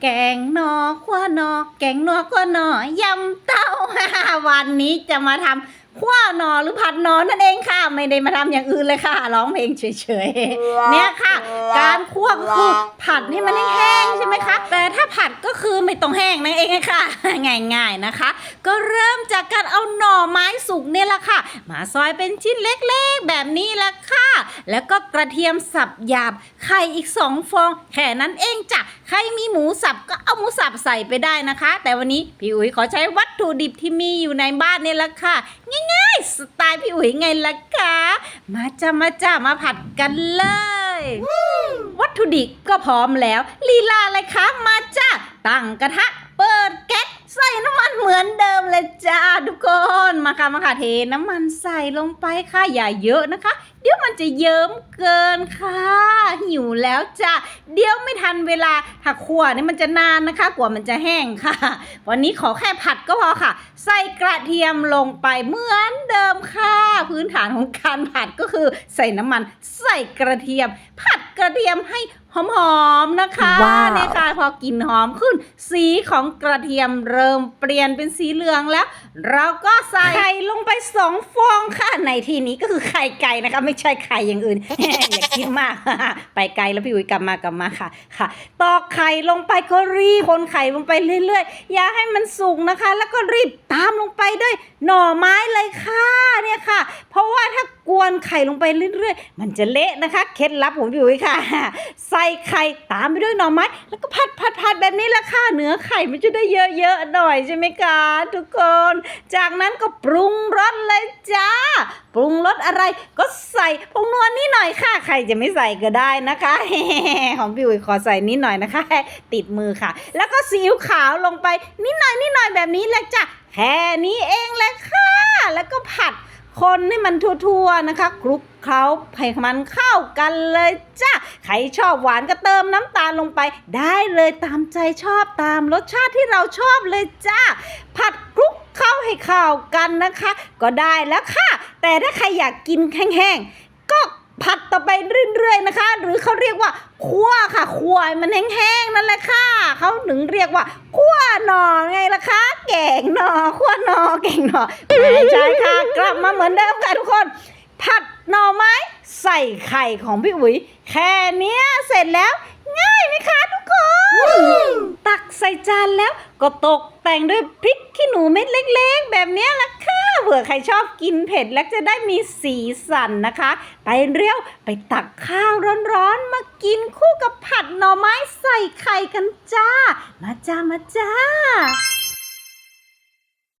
แกงหนอขั้วหนอ แกงหนอขั้วหนอยำเต้า วันนี้จะมาทำขั้วหนอหรือผัดหนอนั่นเองค่ะ ไม่ได้มาทำอย่างอื่นเลยค่ะ ร้องเพลงเฉยๆ เนี่ยค่ะ การคั่วก็คือผัดให้มันแห้งๆใช่ไหมคะ แต่ถ้าผัดก็คือไม่ต้องแห้งนั่นเองค่ะ ง่ายๆนะคะ ก็เริ่มจากการเอาหน่อไม้สุกเนี่ยแหละค่ะ มาซอยเป็นชิ้นเล็กๆแบบนี้ละค่ะ แล้วก็กระเทียมสับหยาบไข่อีกสองฟอง แค่นั้นเองจ้ะใครมีหมูสับก็เอาหมูสับใส่ไปได้นะคะ แต่วันนี้พี่อุ๋ยขอใช้วัตถุดิบที่มีอยู่ในบ้านเนี่ยละค่ะง่ายๆสไตล์พี่อุ๋ยไงล่ะคะมาจ้ามาจ้ามาผัดกันเลย วัตถุดิบก็พร้อมแล้วลีลาอะไรคะมาจ้าตั้งกระทะ เปิดแก๊สใส่น้ำมันเหมือนเดิม เลยจ้าทุกคนมาค่ะมาค่ะเทน้ำมันใส่ลงไปค่ะอย่าเยอะนะคะ เดี๋ยวมันจะเยิ้มเกินค่ะ หิวแล้วจ้ะเดี๋ยวไม่ทันเวลาถ้าขั่วนี่มันจะนานนะคะ กว่ามันจะแห้งค่ะ วันนี้ขอแค่ผัดก็พอค่ะ ใส่กระเทียมลงไปเหมือนเดิมค่ะ พื้นฐานของการผัดก็คือ ใส่น้ำมัน ใส่กระเทียม ผัดกระเทียมให้ หอมๆนะคะว้าวเนี่ยค่ะพอกลิ่นหอมขึ้น สีของกระเทียมเริ่มเปลี่ยนเป็นสีเหลืองแล้ว เราก็ใส่ไข่ลงไปสองฟองค่ะในที่นี้ก็คือไข่ไก่นะคะ ไม่ใช่ไข่อย่างอื่น อย่าคิดมาก ไปไกลแล้วพี่อุ๋ยกลับมากลับมาค่ะค่ะ ตอกไข่ลงไปก็รีบคนไข่ลงไปเรื่อยๆ อย่าให้มันสุกนะคะ แล้วก็รีบตามลงไปด้วยหน่อไม้เลยค่ะเนี่ยค่ะ เพราะว่า ถ้ากวนไข่ลงไปเรื่อยๆ มันจะเละนะคะ เคล็ดลับของพี่อุ๋ยค่ะ ใส่ไข่ตามไปด้วยหน่อไม้ แล้วก็ผัดผัดผัดแบบนี้ละค่ะเนื้อไข่มันจะได้เยอะๆหน่อยใช่ไหมคะทุกคน จากนั้นก็ปรุงรสเลยจ้า ปรุงรสอะไรก็ใส่ผงนวลนิดหน่อยค่ะ ใครจะไม่ใส่ก็ได้นะคะของพี่อุ๋ยขอใส่นิดหน่อยนะคะ ติดมือค่ะ แล้วก็ซีอิ๊วขาวลงไปนิดหน่อยนิดหน่อยแบบนี้แหละจ้ะแค่นี้เองแหละค่ะ แล้วก็ผัด คนให้มันทั่วๆนะคะคลุกเคล้าให้มันเข้ากันเลยจ้าใครชอบหวานก็เติมน้ำตาลลงไป ได้เลยตามใจชอบตามรสชาติที่เราชอบเลยจ้าผัดคลุกเข้าให้เข้ากันนะคะ ก็ได้แล้วค่ะ แต่ถ้าใครอยากกินแห้งๆ ผัดต่อไปเรื่อยๆนะคะ หรือเขาเรียกว่าคั่วค่ะคั่วมันแห้งๆนั่นแหละค่ะเขาถึงเรียกว่าคั่วหนอไงล่ะคะแกงหนอคั่วหนอแกงหนอไม่ใช่ค่ะกลับมาเหมือนเดิมค่ะทุกคน ผัดหน่อไม้ใส่ไข่ของพี่อุ๋ยแค่นี้เสร็จแล้ว ง่ายไหมคะทุกคน ตักใส่จานแล้วก็ตกแต่งด้วยพริกขี้หนูเม็ดเล็ก ๆ แบบนี้ยละค่ะ เผื่อใครชอบกินเผ็ดแล้วจะได้มีสีสันนะคะ ไปเร็วไปตักข้าวร้อนๆ มากินคู่กับผัดหน่อไม้ใส่ไข่กันจ้า มาจ้ามาจ้า